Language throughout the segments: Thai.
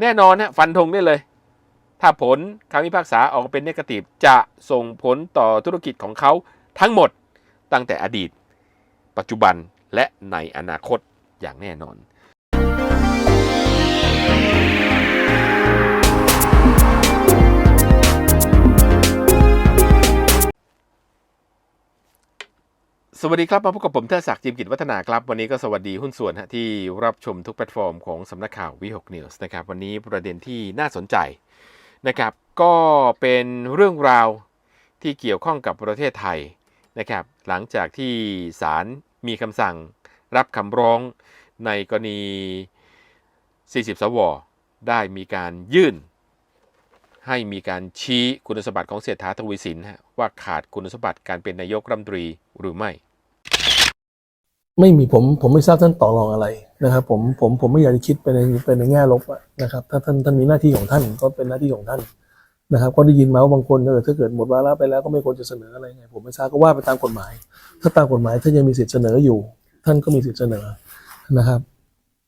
แน่นอนฮะฟันธงได้เลย ถ้าผลคำพิพากษาออกมาเป็นเนกาทีฟจะส่งผลต่อธุรกิจของเขาทั้งหมดตั้งแต่อดีต ปัจจุบันและในอนาคตอย่างแน่นอน สวัสดีครับ มาพบกับผมเทอศักดิ์จิมกิจวัฒนาครับ วันนี้ก็สวัสดีหุ้นส่วนฮะที่รับชมทุกแพลตฟอร์มของสำนักข่าววิหกนิวส์นะครับ วันนี้ประเด็นที่น่าสนใจนะครับ ก็เป็นเรื่องราวที่เกี่ยวข้องกับประเทศไทยนะครับ หลังจากที่ศาลมีคำสั่งรับคำร้องในกรณี 40 สว ได้มีการยื่น ให้มีการชี้คุณสมบัติของเศรษฐาทวีสินว่าขาดคุณสมบัติการเป็นนายกรัฐมนตรีหรือไม่ ไม่มีผมผมไม่ทราบท่านต่อรองอะไรนะครับ ผมผมผมไม่อยากจะคิดไปในไปในแง่ลบนะครับ ถ้าท่านท่านมีหน้าที่ของท่านก็เป็นหน้าที่ของท่านนะครับก็ได้ยินมาว่าบางคนเออถ้าเกิดหมดวาระไปแล้วก็ไม่ควรจะเสนออะไรไงผมไม่ทราบก็ว่าไปตามกฎหมาย ถ้าตามกฎหมายท่ายังมีสิทธิ์เสนออยู่ ท่านก็มีสิทธิ์เสนอนะครับ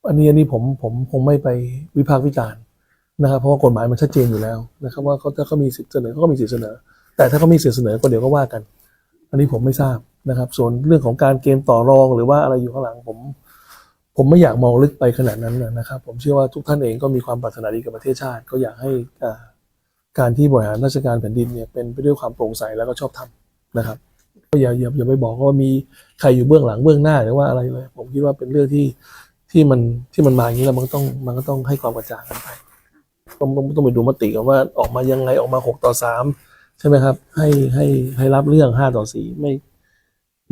อันนี้อันนี้ผมผมคงไม่ไปวิพากษ์วิจารณ์นะครับ เพราะว่ากฎหมายมันชัดเจนอยู่แล้วนะครับ ว่าเขาถ้าเขามีสิทธิ์เสนอเขาก็มีสิทธิ์เสนอ แต่ถ้าเขามีสิทธิ์เสนอก็เดี๋ยวก็ว่ากัน อันนี้ผมไม่ทราบนะครับ ส่วนเรื่องของการเกณฑ์ต่อรองหรือว่าอะไรอยู่ข้างหลังผมผมไม่อยากมองลึกไปขนาดนั้นนะครับ ผมเชื่อว่าทุกท่านเองก็มีความปรารถนาดีกับประเทศชาติ ก็อยากให้อ่าการที่บริหารราชการแผ่นดินเนี่ยเป็นไปด้วยความโปร่งใสแล้วก็ชอบธรรมนะครับก็อย่าอย่าอย่าไปบอกว่ามีใครอยู่เบื้องหลังเบื้องหน้าหรือว่าอะไรเลย ผมคิดว่าเป็นเรื่องที่ที่มันที่มันมาอย่างนี้แล้วมันก็ต้องมันก็ต้องให้ความกระจ่างกันไปต้องต้องต้องไปดูมติกันว่าออกมายังไงออกมาหกต่อสาม ใช่ไหมครับ ให้ให้ให้รับเรื่องห้าต่อสี่ไม่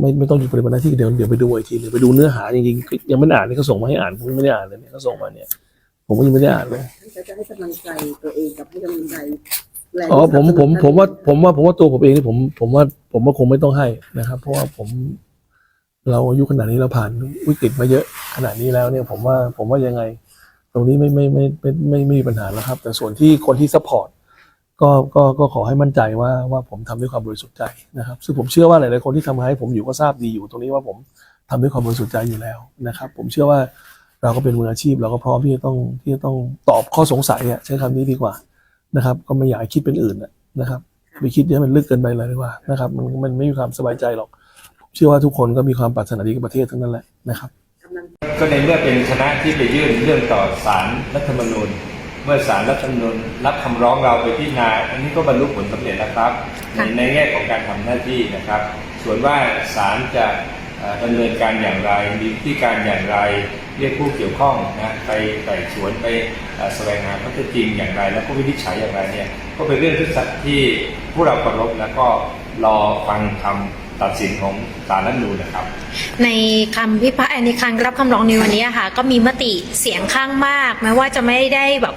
ไม่ไม่ต้องอยู่ปฏิบัติหน้าที่เดี๋ยวเดี๋ยวไปดูอีกทีเดี๋ยวไปดูเนื้อหาจริงๆยังไม่ได้อ่านนี่เขาส่งมาให้อ่านผมยังไม่ได้อ่านเลยเนี่ยเขาส่งมาเนี่ย ผมก็ยังไม่ได้อ่านเลยท่านก็จะให้กำลังใจตัวเองกับให้กำลังใจแรงอ๋อผมสนับสผนุมนผมว่าผมว่าผมว่าตัวผมเองนี่ผมผมว่าผมว่าคงไม่ต้องให้นะครับ เพราะว่าผมเราอายุขนาดนี้เราผ่านวิกฤตมาเยอะขนาดนี้แล้วเนี่ยผมว่าผมว่ายังไง ตรงนี้ไม่ไม่ไม่ไม่ไม่ไม่มีปัญหาแล้วครับ แต่ส่วนที่คนที่ซัพพอร์ต ก็ก็ก็ขอให้มั่นใจว่าว่าผมทำด้วยความบริสุทธิ์ใจนะครับ ซึ่งผมเชื่อว่าหลายๆคนที่ทำให้ผมอยู่ก็ทราบดีอยู่ตรงนี้ว่าผมทำด้วยความบริสุทธิ์ใจอยู่แล้วนะครับ ผมเชื่อว่าเราก็เป็นมืออาชีพเราก็พร้อมที่จะต้องที่จะต้องตอบข้อสงสัยอะใช้คำนี้ดีกว่านะครับ ก็ไม่อยากคิดเป็นอื่นนะครับไปคิดให้มันลึกเกินไปเลยดีกว่านะครับ มันมันไม่มีความสบายใจหรอกผมเชื่อว่าทุกคนก็มีความปรารถนาดีกับประเทศทั้งนั้นแหละนะครับกำลังก็ในเมื่อเป็นคณะที่ไปยื่นเรื่องต่อศาลรัฐธรรมนูญ เมื่อศาลรัฐธรรมนูญรับคำร้องเราไปพิจารณาอันนี้ก็บรรลุผลสำเร็จแล้วครับในในแง่ของการทำหน้าที่นะครับ ส่วนว่าศาลจะเอ่อดำเนินการอย่างไรมีวิธีการอย่างไร เรียกผู้เกี่ยวข้องนะไปไต่สวนไปเอ่อแสวงหาข้อเท็จจริงอย่างไร แล้วก็วินิจฉัยอย่างไรเนี่ยก็เป็นเรื่องที่สัตย์ที่ผู้เราเคารพแล้วก็รอฟังคำตัดสินของศาลรัฐธรรมนูญนะครับ ในคำพิพากษาในการรับคำร้องในวันนี้ค่ะก็มีมติเสียงข้างมากแม้ว่าจะไม่ได้แบบ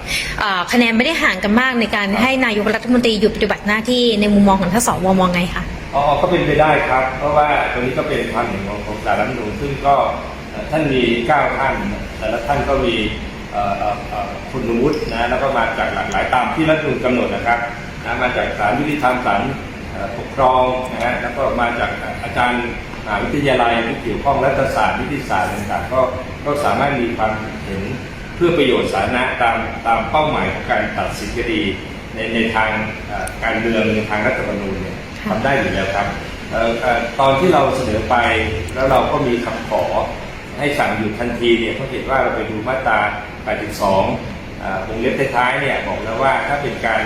คะแนนไม่ได้ห่างกันมากในการให้นายกรัฐมนตรีหยุดปฏิบัติหน้าที่ในมุมมองของท่านสวมองไงคะอ๋อก็เป็นไปได้ครับ เพราะว่าตรงนี้ก็เป็นความเห็นของของสารรัฐมนูญซึ่งก็ท่านมีเก้าท่านแต่ละท่านก็มีคุณวุฒินะแล้วก็มาจากหลากหลายตามที่รัฐมนูญกำหนดนะครับนะมาจากศาลยุติธรรมศาลเอ่อปกครองนะฮะแล้วก็มาจากอาจารย์ มหาวิทยาลัยที่เกี่ยวข้องรัฐศาสตร์นิติศาสตร์ต่างๆก็ก็สามารถมีความเห็นเพื่อประโยชน์สาธารณะตามตามเป้าหมายของการตัดสินคดีในในทางเอ่อการเมืองในทางรัฐธรรมนูญเนี่ยค่ะทำได้อยู่แล้วครับเอ่อเอ่อตอนที่เราเสนอไปแล้วเราก็มีคำขอให้สั่งหยุดทันทีเนี่ยเพราะเห็นว่าเราไปดูมาตรา 82อ่าวงเล็บท้ายๆเนี่ยบอกแล้วว่าถ้าเป็นการ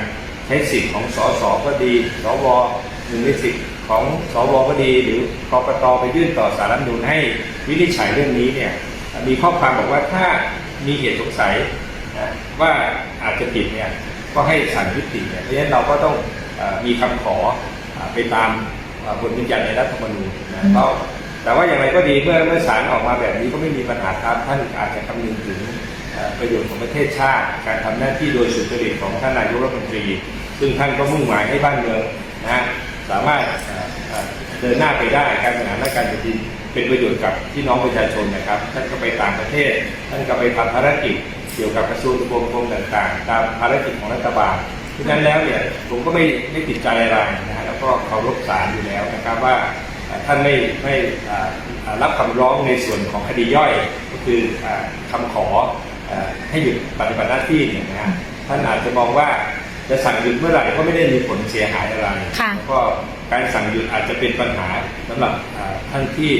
ใช้สิทธิ์ของสสก็ดี สวหนึ่งในสิทธิ์ ของสวก็ดีหรือกกตไปยื่นต่อสารรัฐธรรมนูญให้วินิจฉัยเรื่องนี้เนี่ยมีข้อความบอกว่าถ้ามีเหตุสงสัยนะว่าอาจจะผิดเนี่ยก็ให้สั่งยุติเนี่ยเพราะฉะนั้นเราก็ต้องเออมีคำขออ่าไปตามอ่าบทบัญญัติในรัฐธรรมนูญนะก็แต่ว่าอย่างไรก็ดีเมื่อเมื่อศาลออกมาแบบนี้ก็ไม่มีปัญหาครับท่านอาจจะคำนึงถึงเอ่อประโยชน์ของประเทศชาติ การทำหน้าที่โดยสุจริตของท่านนายกรัฐมนตรี ซึ่งท่านก็มุ่งหมายให้บ้านเมืองนะฮะสามารถ เอ่อเอ่อเดินหน้าไปได้การบริหารราชการแผ่นดินเป็นประโยชน์กับพี่น้องประชาชนนะครับท่านก็ไปต่างประเทศท่านก็ไปทำภารกิจเกี่ยวกับกระทรวงทบวงกรมต่างๆ ตามภารกิจของรัฐบาลเพราะฉะนั้นแล้วเนี่ยผมก็ไม่ไม่ติดใจอะไรนะฮะแล้วก็เคารพศาลอยู่แล้วนะครับว่าเอ่อท่านไม่ไม่อ่าอ่ารับคำร้องในส่วนของคดีย่อยก็คืออ่าคำขอเอ่อให้หยุดปฏิบัติหน้าที่เนี่ยนะฮะท่านอาจจะมองว่าจะสั่งหยุดเมื่อไหร่ก็ไม่ได้มีผลเสียหายอะไรค่ะแล้วก็ การสั่งหยุดอาจจะเป็นปัญหาสำหรับเอ่อท่านที่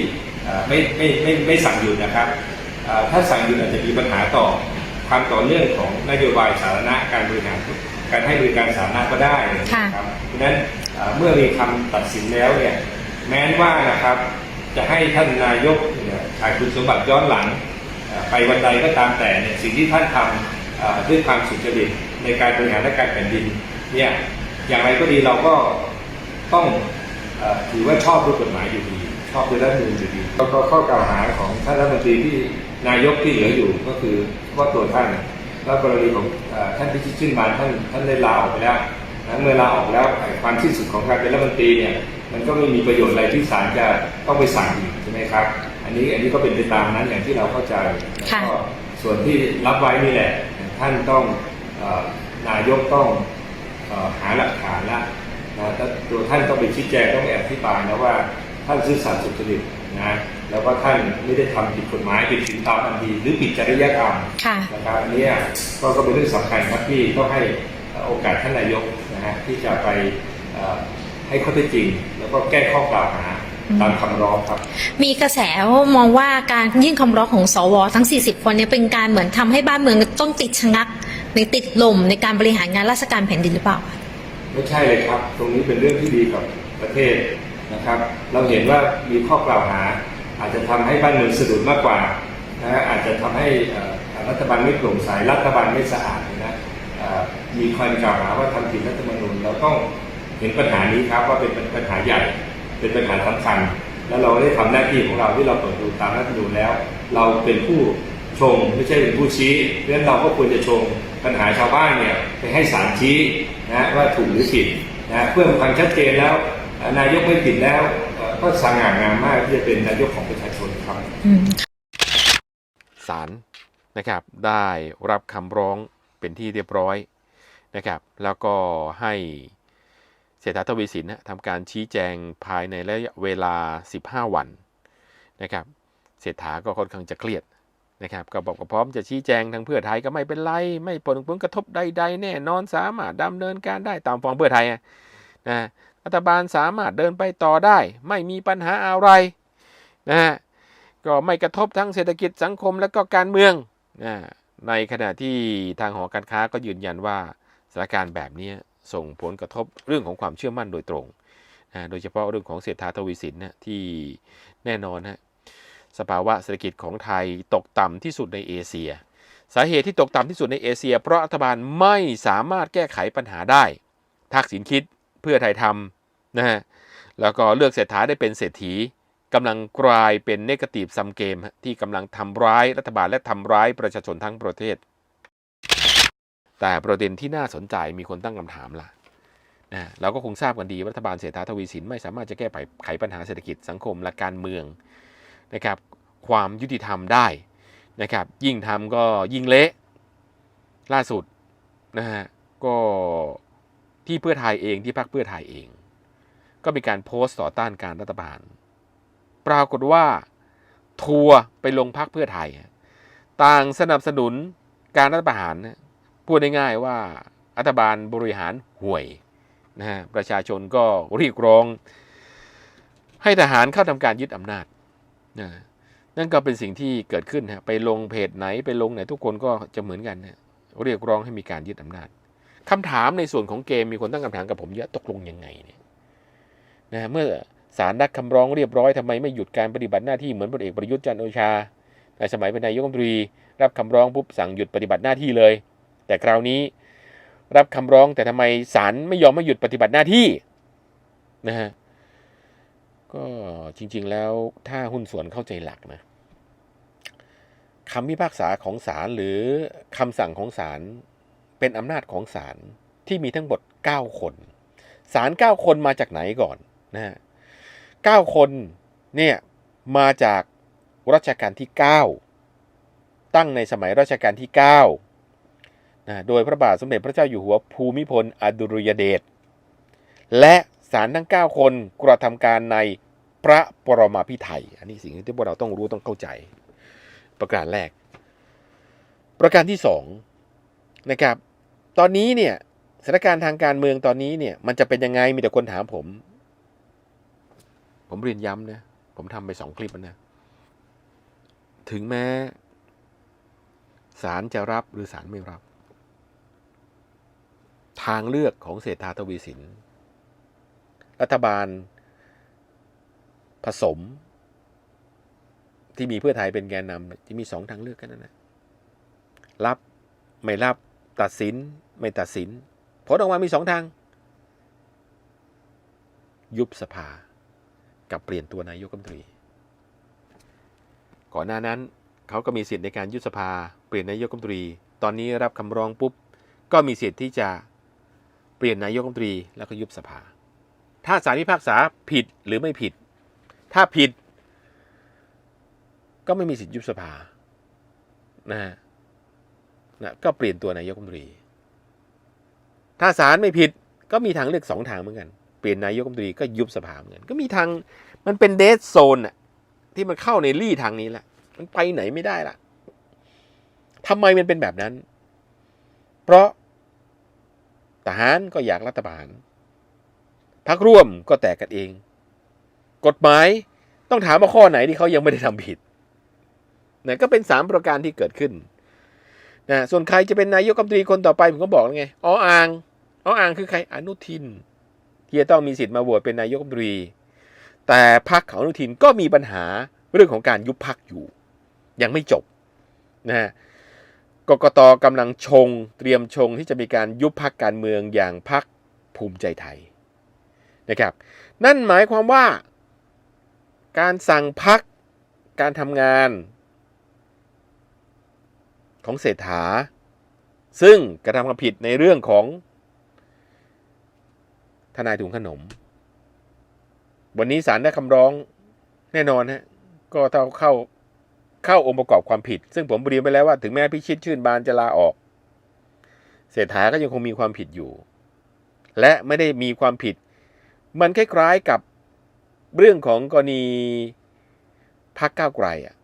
เอ่อไม่ไม่ไม่ไม่สั่งหยุดนะครับเอ่อถ้าสั่งหยุดอาจจะมีปัญหาต่อความต่อเนื่องของนโยบายสาธารณะการบริหารการให้บริการสาธารณะก็ได้นะครับเพราะฉะนั้นเอ่อเมื่อมีคำตัดสินแล้วเนี่ยแม้ว่านะครับจะให้ท่านนายกเนี่ยขาดคุณสมบัติย้อนหลังเอ่อไปวันใดก็ตามแต่เนี่ยสิ่งที่ท่านทำเอ่อด้วยความสุจริตในการบริหารราชการแผ่นดินเนี่ยอย่างไรก็ดีเราก็ ต้องเอ่อถือว่าชอบด้วยกฎหมายอยู่ดี ชอบด้วยรัฐธรรมนูญอยู่ดีแล้วก็ข้อกล่าวหาของท่านรัฐมนตรีที่นายกที่เหลืออยู่ก็คือว่าตัวท่านแล้วกรณีของเอ่อท่านพิชิตชื่นบานท่านท่านได้ลาออกไปแล้วนะเมื่อลาออกแล้วไอ้ความสิ้นสุดของการเป็นรัฐมนตรีเนี่ยมันก็ไม่มีประโยชน์อะไรที่ศาลจะต้องไปสั่งอีกใช่ไหมครับ อันนี้อันนี้ก็เป็นไปตามนั้นอย่างที่เราเข้าใจค่ะแล้วก็ส่วนที่รับไว้นี่แหละ ท่านต้องเอ่อนายกต้องเอ่อหาหลักฐานละ นะแล้วตัวท่านต้องไปชี้แจงต้องไปอธิบายนะว่าท่านซื่อสัตย์สุจริตนะแล้วก็ท่านไม่ได้ทำผิดกฎหมายผิดศีลธรรมอันดีหรือผิดจริยธรรมค่ะนะครับอันเนี้ยก็ก็เป็นเรื่องสำคัญครับที่ต้องให้โอกาสท่านนายกนะฮะที่จะไปเอ่อให้ข้อเท็จจริง แล้วก็แก้ข้อกล่าวหาตามคำร้องครับ มีกระแสมองว่าการยื่นคำร้องของสว ทั้ง 40 คนเนี่ยเป็นการเหมือนทำให้บ้านเมืองต้องติดชะงักหรือติดลมในการบริหารงานราชการแผ่นดินหรือเปล่า ไม่ใช่เลยครับ ตรงนี้เป็นเรื่องที่ดีกับประเทศนะครับ เราเห็นว่ามีข้อกล่าวหา อาจจะทำให้บ้านเมืองสะดุดมากกว่านะอาจจะทำให้รัฐบาลไม่โปร่งใสรัฐบาลไม่สะอาดนะมีคนกล่าวหาว่าทำผิดรัฐธรรมนูญเราต้องเห็นปัญหานี้ครับว่าเป็นปัญหาใหญ่เป็นปัญหาสำคัญ แล้วเราได้ทำหน้าที่ของเราที่เราเปิดดูตามรัฐธรรมนูญแล้ว เราเป็นผู้ชงไม่ใช่เป็นผู้ชี้เพราะฉะนั้นเราก็ควรจะชง ปัญหาชาวบ้านเนี่ยไปให้ศาลชี้นะว่าถูกหรือผิดนะเพื่อมีความชัดเจนแล้วเอ่อนายกไม่ผิดแล้วเอ่อก็สง่างามมากที่จะเป็นนายกของประชาชนครับอืมศาลนะครับได้รับคำร้องเป็นที่เรียบร้อยนะครับแล้วก็ให้เศรษฐาทวีสินนะทำการชี้แจงภายในระยะเวลา 15 วันนะครับเศรษฐาก็ค่อนข้างจะเครียด นะครับก็บอกว่าพร้อมจะชี้แจงทางเพื่อไทยก็ไม่เป็นไร ไม่ผลผลกระทบใด ๆ แน่นอนสามารถดำเนินการได้ตามฟ้องเพื่อไทยนะรัฐบาลสามารถเดินไปต่อได้ ไม่มีปัญหาอะไรนะฮะก็ไม่กระทบทั้งเศรษฐกิจสังคมและก็การเมืองนะในขณะที่ทางหอการค้าก็ยืนยันว่าสถานการณ์แบบนี้ส่งผลกระทบเรื่องของความเชื่อมั่นโดยตรงนะโดยเฉพาะเรื่องของเศรษฐาทวีสินนะที่แน่นอนฮะ สภาวะเศรษฐกิจของไทยตกต่ำที่สุดในเอเชีย สาเหตุที่ตกต่ำที่สุดในเอเชีย เพราะรัฐบาลไม่สามารถแก้ไขปัญหาได้ทักษิณคิดเพื่อไทยทำนะฮะแล้วก็เลือกเศรษฐาได้เป็นเศรษฐีกำลังกลายเป็นเนกาทีฟซัมเกม ที่กำลังทำร้ายรัฐบาลและทำร้ายประชาชนทั้งประเทศ แต่ประเด็นที่น่าสนใจมีคนตั้งคำถามล่ะนะเราก็คงทราบกันดีรัฐบาลเศรษฐาทวีสินไม่สามารถจะแก้ไขปัญหาเศรษฐกิจสังคมและการเมือง นะครับความยุติธรรมได้นะครับยิ่งทำก็ยิ่งเละล่าสุดนะฮะก็ที่เพื่อไทยเองที่พรรคเพื่อไทยเอง ก็มีการโพสต์ต่อต้านการรัฐบาล ปรากฏว่าทัวร์ไปลงพักเพื่อไทย ต่างสนับสนุนการรัฐประหารพูดง่ายๆว่ารัฐบาลบริหารห่วยนะฮะประชาชนก็เรียกร้อง ให้ทหารเข้าทำการยึดอำนาจ นะนั่นก็เป็นสิ่งที่เกิดขึ้นฮะไปลงเพจไหนไปลงไหนทุกคนก็จะเหมือนกันนะเรียกร้องให้มีการยึดอำนาจคำถามในส่วนของเกมมีคนตั้งคำถามกับผมเยอะตกลงยังไงเนี่ยนะเมื่อศาลนักคำร้องเรียบร้อยทำไมไม่หยุดการปฏิบัติหน้าที่เหมือนพลเอกประยุทธ์จันโอชาในสมัยเป็นนายกรัฐมนตรี รับคำร้องปุ๊บสั่งหยุดปฏิบัติหน้าที่เลย แต่คราวนี้รับคำร้องแต่ทำไมศาลไม่ยอมไม่หยุดปฏิบัติหน้าที่นะฮะ ก็จริง ๆ แล้วถ้าหุ้นส่วนเข้าใจหลักนะคำพิพากษาของศาลหรือคำสั่งของศาลเป็นอำนาจของศาลที่มีทั้งหมด9 คนศาล9คนมาจากไหนก่อนนะฮะ9คนเนี่ยมาจากรัชกาลที่ 9 ตั้งในสมัยรัชกาลที่9นะโดยพระบาทสมเด็จพระเจ้าอยู่หัวภูมิพลอดุลยเดชและ ศาลทั้ง 9 คนกระทำการในพระปรมาภิไธยอันนี้สิ่งที่พวกเราต้องรู้ต้องเข้าใจ ประการแรก ประการที่สองนะครับ ตอนนี้เนี่ยสถานการณ์ทางการเมืองตอนนี้เนี่ย มันจะเป็นยังไงมีแต่คนถามผม ผมเรียนย้ำนะ ผมทำไปสองคลิปแล้วนะ ถึงแม้ศาลจะรับหรือศาลไม่รับ ทางเลือกของเศรษฐาทวีสิน รัฐบาลผสม ที่มีเพื่อไทยเป็นแกนนำจะมีสองทางเลือกกันนั่นนะรับไม่รับตัดสินไม่ตัดสินผลออกมามีสองทาง ยุบสภา กับเปลี่ยนตัวนายกรัฐมนตรี ก่อนหน้านั้นเขาก็มีสิทธิ์ในการยุบสภา เปลี่ยนนายกรัฐมนตรี ตอนนี้รับคำร้องปุ๊บ ก็มีสิทธิ์ที่จะเปลี่ยนนายกรัฐมนตรีแล้วก็ยุบสภา ถ้าศาลพิพากษาผิดหรือไม่ผิด ถ้าผิด ก็ไม่มีสิทธิ์ยุบสภานะฮะนะก็เปลี่ยนตัวนายกรัฐมนตรี ถ้าศาลไม่ผิดก็มีทางเลือกสองทางเหมือนกัน เปลี่ยนนายกรัฐมนตรีก็ยุบสภาเหมือนกัน ก็มีทางมันเป็นเดสโซนอะที่มันเข้าในรี่ทางนี้แหละ มันไปไหนไม่ได้ละทำไมมันเป็นแบบนั้น เพราะทหารก็อยากรัฐบาล พักร่วมก็แตกกันเอง กฎหมายต้องถามว่าข้อไหนที่เขายังไม่ได้ทำผิดนะก็เป็นสามประการที่เกิดขึ้นนะส่วนใครจะเป็นนายกรัฐมนตรีคนต่อไปผมก็บอกแล้วไงอ๋ออ่างอ๋ออ่างคือใครอนุทิน ที่จะต้องมีสิทธิ์มาโหวตเป็นนายกรัฐมนตรี แต่พรรคของอนุทินก็มีปัญหาเรื่องของการยุบพักอยู่ ยังไม่จบนะฮะกกตกำลังชง เตรียมชงที่จะมีการยุบพักการเมืองอย่างพักภูมิใจไทย นะครับ นั่นหมายความว่า การสั่งพักการทำงาน ของเศรษฐา ซึ่งกระทำความผิดในเรื่องของ ทนายถุงขนม วันนี้ศาลได้คำร้องแน่นอนฮะก็เท่าเข้าเข้าองค์ประกอบความผิด ซึ่งผมเรียนไปแล้วว่าถึงแม้พิชิตชื่นบานจะลาออก เศรษฐาก็ยังคงมีความผิดอยู่ และไม่ได้มีความผิด มันคล้ายๆกับเรื่องของกรณีพักก้าวไกลอะ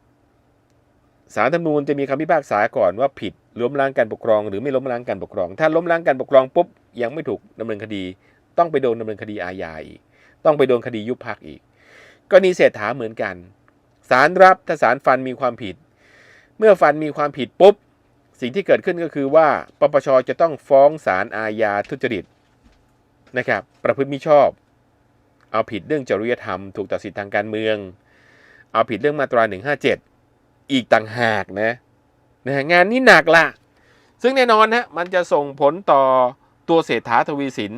สารธรรมนูญจะมีคำพิพากษาก่อนว่าผิดล้มล้างการปกครอง หรือไม่ล้มล้างการปกครอง ถ้าล้มล้างการปกครองปุ๊บยังไม่ถูกดำเนินคดี ต้องไปโดนดำเนินคดีอาญาอีก ต้องไปโดนคดียุบพักอีกกรณีเศรษฐาเหมือนกันศาลรับถ้าศาลฟันมีความผิด เมื่อฟันมีความผิดปุ๊บสิ่งที่เกิดขึ้นก็คือว่าปปชจะต้องฟ้องศาลอาญาทุจริตนะครับ ประพฤติมิชอบ เอาผิดเรื่องจริยธรรมถูกตัดสินทางการเมือง เอาผิดเรื่องมาตรา 157 อีกต่างหากนะนะงานนี้หนักละซึ่งแน่นอนฮะมันจะส่งผลต่อตัวเศรษฐาทวีสิน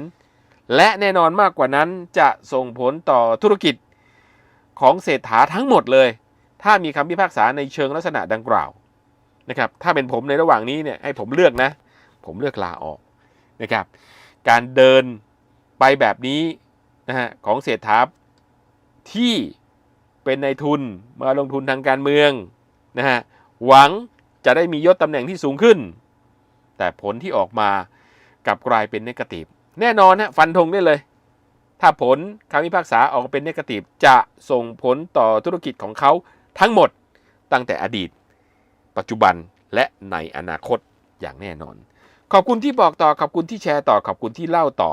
และแน่นอนมากกว่านั้นจะส่งผลต่อธุรกิจของเศรษฐาทั้งหมดเลย ถ้ามีคำพิพากษาในเชิงลักษณะดังกล่าวนะครับถ้าเป็นผมในระหว่างนี้เนี่ยให้ผมเลือกนะ ผมเลือกลาออกนะครับ การเดินไปแบบนี้ นะฮะของเศรษฐาที่เป็นในายทุนมาลงทุนทางการเมืองนะฮะหวังจะได้มียศตำแหน่งที่สูงขึ้น แต่ผลที่ออกมากลับกลายเป็นนกาทีฟแน่นอนฮะฟันธงได้เลย ถ้าผลคำพิพากษาออกมาเป็นนกาทีฟจะส่งผลต่อธุรกิจของเขาทั้งหมดตั้งแต่อดีต ปัจจุบันและในอนาคตอย่างแน่นอน ขอบคุณที่บอกต่อขอบคุณที่แชร์ต่อขอบคุณที่เล่าต่อ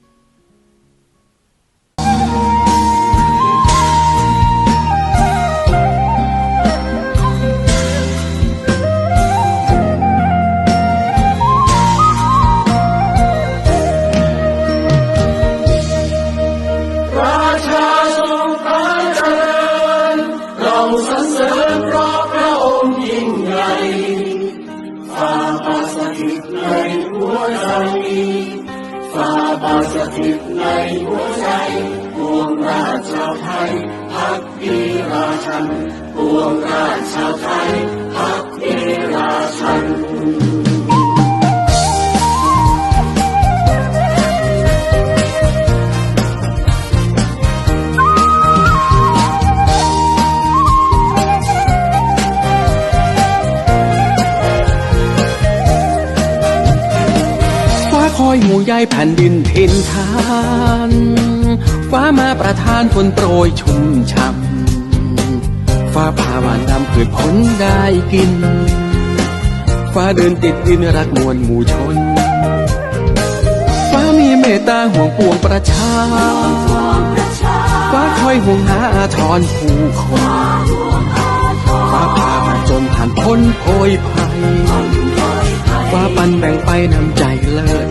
หมู่ใยแผ่นดินทินทานฟ้ามาประทานฝนโปรยชุ่มช่ำฟ้าผ่าหวานนำพืชผลได้กิน ฟ้าเดินติดดินรักมวลหมู่ชน ฟ้ามีเมตตาห่วงปวงประชา ฟ้าคอยห่วงหาอาทรผู้คนฟ้าพามาจนผ่านพ้นโพยภัย ฟ้าปันแบ่งไปนำใจเลิศ